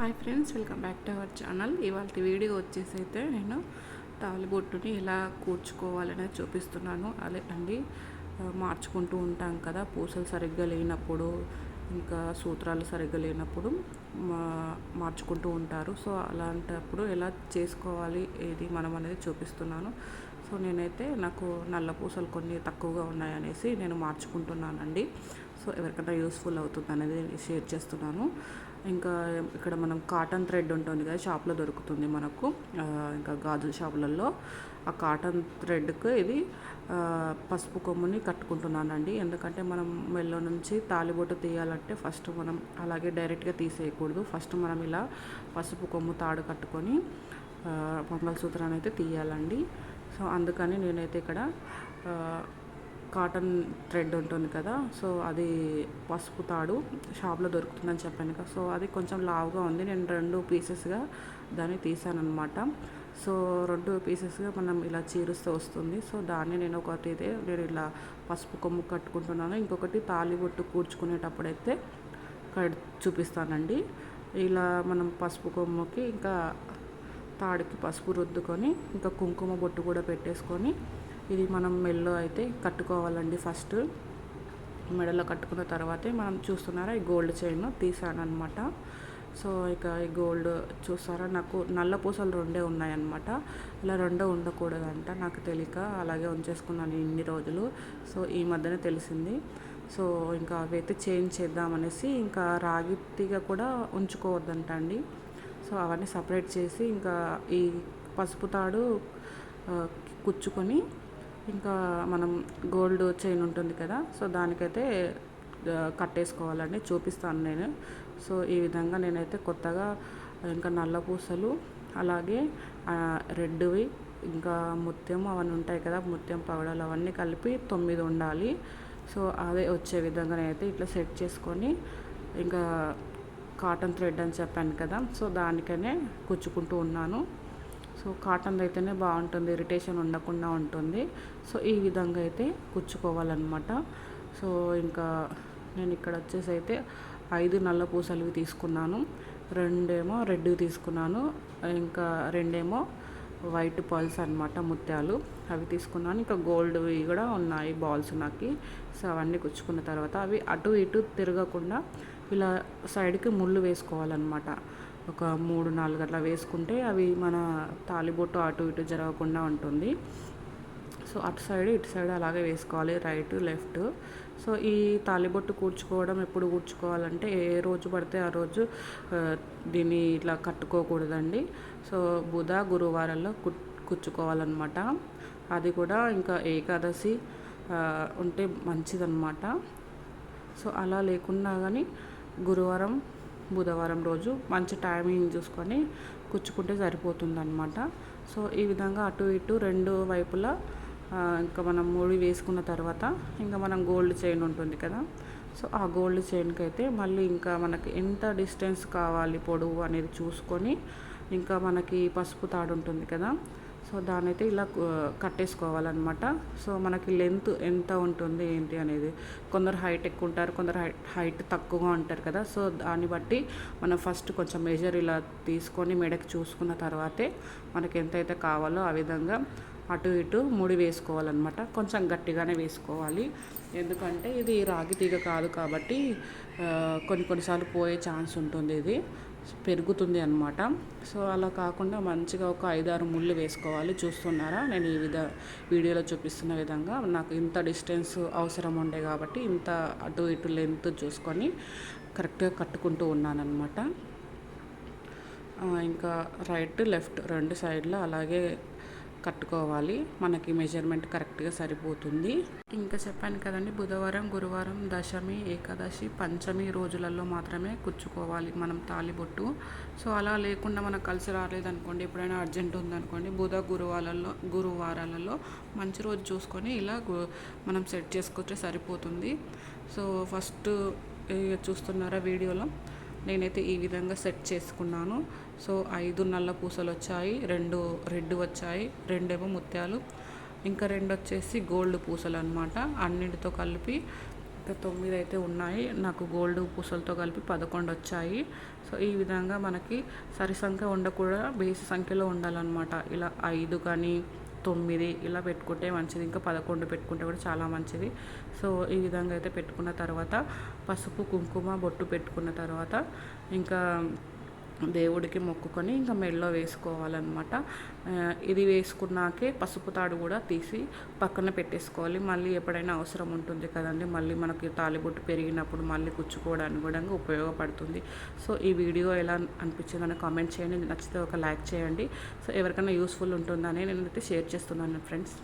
Hi friends welcome back to our channel. ఇవాళ video వచ్చేసి అయితే నేను తాలిబొట్టుని ఎలా కూర్చుకోవాలనేది చూపిస్తున్నాను. అదే అండి మార్చుకుంటూ ఉంటాం కదా పూసలు సరిగ్గా లేనప్పుడు ఇంకా సూత్రాలు సరిగ్గా లేనప్పుడు మా- మార్చుకుంటూ ఉంటారు. సో అలాంటప్పుడు ఎలా చేసుకోవాలి ఏది మనం అనేది చూపిస్తున్నాను. సో నేనైతే నాకు నల్ల పూసలు కొన్ని తక్కువగా ఉన్నాయనేసి నేను మార్చుకుంటున్నానండి. సో ఎవరికైనా యూస్ఫుల్ అవుతుంది అనేది షేర్ చేస్తున్నాను. ఇంకా ఇక్కడ మనం కాటన్ థ్రెడ్ ఉంటుంది కదా షాప్లో దొరుకుతుంది మనకు. ఇంకా గాజు షాపులలో. ఆ కాటన్ థ్రెడ్కి ఇది పసుపు కొమ్ముని కట్టుకుంటున్నానండి. ఎందుకంటే మనం మెల్లో నుంచి తాలిబొట్టు తీయాలంటే ఫస్ట్ మనం అలాగే డైరెక్ట్గా తీసేయకూడదు. ఫస్ట్ మనం ఇలా పసుపు కొమ్ము తాడు కట్టుకొని మంగళసూత్రాన్ని అయితే తీయాలండి. సో అందుకని నేనైతే ఇక్కడ కాటన్ థ్రెడ్ ఉంటుంది కదా సో అది పసుపు తాడు షాప్లో దొరుకుతుందని చెప్పాను కదా. సో అది కొంచెం లావుగా ఉంది. నేను రెండు పీసెస్గా దాన్ని తీసాను అనమాట సో రెండు పీసెస్గా మనం ఇలా చీరుస్తూ వస్తుంది. సో దాన్ని నేను ఒకటి అయితే నేను ఇలా పసుపు కొమ్ము కట్టుకుంటున్నాను. ఇంకొకటి తాలిబొట్టు కూర్చుకునేటప్పుడైతే కడ్ చూపిస్తానండి. ఇలా మనం పసుపు కొమ్ముకి ఇంకా తాడుకి పసుపు రుద్దుకొని ఇంకా కుంకుమ బొట్టు కూడా పెట్టేసుకొని ఇది మనం మెల్లో అయితే కట్టుకోవాలండి ఫస్ట్. మెడలో కట్టుకున్న తర్వాతే మనం చూస్తున్నారా ఈ గోల్డ్ చైన్ తీసాను అనమాట సో ఇక ఈ గోల్డ్ చూస్తారా? నాకు నల్ల పూసలు రెండే ఉన్నాయన్నమాట. ఇలా రెండో ఉండకూడదంట నాకు తెలియక అలాగే ఉంచేసుకున్నాను ఇన్ని రోజులు. సో ఈ మధ్యనే తెలిసింది. సో ఇంకా అవి అయితే చేంజ్ చేద్దామనేసి ఇంకా రాగి తీగ కూడా ఉంచుకోవద్దంట అండి సో అవన్నీ సపరేట్ చేసి ఇంకా ఈ పసుపు తాడు కుచ్చుకొని ఇంకా మనం గోల్డ్ చైన్ ఉంటుంది కదా సో దానికైతే కట్టేసుకోవాలండి చూపిస్తాను నేను. సో ఈ విధంగా నేనైతే కొత్తగా ఇంకా నల్ల పూసలు అలాగే రెడ్వి ఇంకా ముత్యం అవన్నీ ఉంటాయి కదా ముత్యం పౌడర్లు అవన్నీ కలిపి తొమ్మిది ఉండాలి. సో అదే వచ్చే విధంగా నేనైతే ఇట్లా సెట్ చేసుకొని ఇంకా కాటన్ థ్రెడ్ అని చెప్పాను కదా సో దానికనే కుచ్చుకుంటూ ఉన్నాను. సో కాటన్ అయితేనే బాగుంటుంది ఇరిటేషన్ ఉండకుండా ఉంటుంది. సో ఈ విధంగా అయితే కుచ్చుకోవాలన్నమాట. సో ఇంకా నేను ఇక్కడ వచ్చేసి అయితే ఐదు నల్ల పూసలు తీసుకున్నాను. రెండేమో రెడ్వి తీసుకున్నాను. ఇంకా రెండేమో వైట్ పర్ల్స్ అన్నమాట ముత్యాలు. అవి తీసుకున్నాను. ఇంకా గోల్డ్వి కూడా ఉన్నాయి బాల్స్ నాకు. సో అవన్నీ కుచ్చుకున్న తర్వాత అవి అటు ఇటు తిరగకుండా ఇలా సైడ్కి ముళ్ళు వేసుకోవాలన్నమాట. ఒక మూడు నాలుగు అట్లా వేసుకుంటే అవి మన తాలిబొట్టు అటు ఇటు జరగకుండా ఉంటుంది. సో అటు సైడ్ ఇటు సైడ్ అలాగే వేసుకోవాలి రైట్ లెఫ్ట్. సో ఈ తాలిబొట్టు కూర్చుకోవడం ఎప్పుడు కూర్చుకోవాలంటే ఏ రోజు పడితే ఆ రోజు దీన్ని ఇట్లా కట్టుకోకూడదండి. సో బుధ గురువారాల్లో కుట్ కూర్చుకోవాలన్నమాట అది కూడా ఇంకా ఏకాదశి ఉంటే మంచిదన్నమాట. సో అలా లేకున్నా కానీ గురువారం బుధవారం రోజు మంచి టైమింగ్ చూసుకొని కుచ్చుకుంటే సరిపోతుందన్నమాట. సో ఈ విధంగా అటు ఇటు రెండు వైపులా ఇంకా మనం ముడి వేసుకున్న తర్వాత ఇంకా మనం గోల్డ్ చైన్ ఉంటుంది కదా. సో ఆ గోల్డ్ చైన్కి అయితే మళ్ళీ ఇంకా మనకి ఎంత డిస్టెన్స్ కావాలి పొడవు అనేది చూసుకొని ఇంకా మనకి పసుపు తాడు ఉంటుంది కదా. సో దాన్ని అయితే ఇలా కట్టేసుకోవాలన్నమాట. సో మనకి లెంత్ ఎంత ఉంటుంది ఏంటి అనేది. కొందరు హైట్ ఎక్కువ ఉంటారు కొందరు హైట్ హైట్ తక్కువగా ఉంటారు కదా. సో దాన్ని బట్టి మనం ఫస్ట్ కొంచెం మెజర్ ఇలా తీసుకొని మెడకి చూసుకున్న తర్వాతే మనకి ఎంతైతే కావాలో ఆ విధంగా అటు ఇటు ముడి వేసుకోవాలన్నమాట. కొంచెం గట్టిగానే వేసుకోవాలి. ఎందుకంటే ఇది రాగి తీగ కాదు కాబట్టి కొన్ని కొన్నిసార్లు పోయే ఛాన్స్ ఉంటుంది ఇది. పెరుగుతుంది అనమాట సో అలా కాకుండా మంచిగా ఒక ఐదారు ముళ్ళు వేసుకోవాలి. చూస్తున్నారా? నేను ఈ విధ వీడియోలో చూపిస్తున్న విధంగా నాకు ఇంత డిస్టెన్స్ అవసరం ఉండే కాబట్టి ఇంత అటు ఇటు లెంత్ చూసుకొని కరెక్ట్గా కట్టుకుంటూ ఉన్నాను ఇంకా రైట్ లెఫ్ట్ రెండు సైడ్లో అలాగే కట్టుకోవాలి. మనకి మెజర్మెంట్ కరెక్ట్గా సరిపోతుంది. ఇంకా చెప్పాను కదండి బుధవారం గురువారం దశమి ఏకాదశి పంచమి రోజులలో మాత్రమే కుచ్చుకోవాలి మనం తాలిబొట్టు సో అలా లేకుండా మనకు కలిసి రాలేదనుకోండి ఎప్పుడైనా అర్జెంట్ ఉందనుకోండి బుధ గురువారాలలో గురువారాలలో మంచి రోజు చూసుకొని ఇలా గు- మనం సెట్ చేసుకుంటే సరిపోతుంది. సో ఫస్ట్ చూస్తున్నారా వీడియోలో? నేనైతే ఈ విధంగా సెట్ చేసుకున్నాను. సో ఐదు నల్ల పూసలు వచ్చాయి రెండు రెడ్ వచ్చాయి రెండేమో ముత్యాలు. ఇంకా రెండు వచ్చేసి గోల్డ్ పూసలు అనమాట అన్నిటితో కలిపి ఇంకా తొమ్మిది అయితే ఉన్నాయి. నాకు గోల్డ్ పూసలతో కలిపి పదకొండు వచ్చాయి సో ఈ విధంగా మనకి సరి సంఖ్య ఉండకూడదు బేసి సంఖ్యలో ఉండాలన్నమాట. ఇలా ఐదు కానీ తొమ్మిది ఇలా పెట్టుకుంటే మంచిది. ఇంకా పదకొండు పెట్టుకుంటే కూడా చాలా మంచిది. సో ఈ విధంగా అయితే పెట్టుకున్న తర్వాత పసుపు కుంకుమ బొట్టు పెట్టుకున్న తర్వాత ఇంకా దేవుడికి మొక్కుకొని ఇంకా మెడలో వేసుకోవాలన్నమాట. ఇది వేసుకున్నాకే పసుపు తాడు కూడా తీసి పక్కన పెట్టేసుకోవాలి. మళ్ళీ ఎప్పుడైనా అవసరం ఉంటుంది కదండి మళ్ళీ మనకి తాలిబొట్టు పెరిగినప్పుడు మళ్ళీ కుచ్చుకోవడానికి కూడా ఉపయోగపడుతుంది. సో ఈ వీడియో ఎలా అనిపించిందని కామెంట్ చేయండి. నచ్చితే ఒక లైక్ చేయండి. సో ఎవరికైనా యూస్ఫుల్ ఉంటుందని నేనైతే షేర్ చేస్తున్నాను ఫ్రెండ్స్.